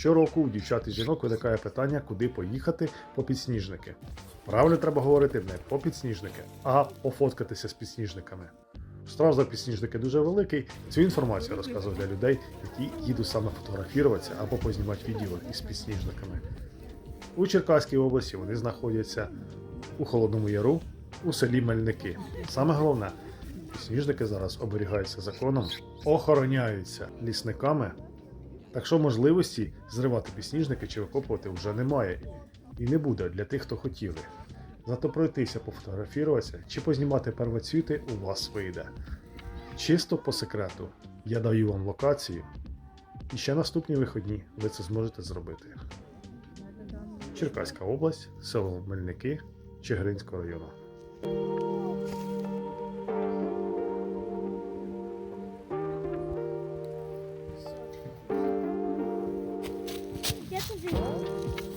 Щороку у дівчат і жінок виникає питання, куди поїхати по підсніжники. Правильно треба говорити не по підсніжники, а пофоткатися з підсніжниками. Штраф за підсніжники дуже великий. Цю інформацію розказую для людей, які їдуть саме фотографуватися або познімати відео із підсніжниками. У Черкаській області вони знаходяться у Холодному Яру, у селі Мельники. Саме головне, підсніжники зараз оберігаються законом, охороняються лісниками. Так що можливості зривати підсніжники чи викопувати вже немає і не буде для тих, хто хотіли. Зато пройтися, пофотографуватися чи познімати первоцвіти у вас вийде. Чисто по секрету, я даю вам локацію, і ще наступні виходні ви це зможете зробити. Черкаська область, село Мельники, Чигиринського району. 세트지.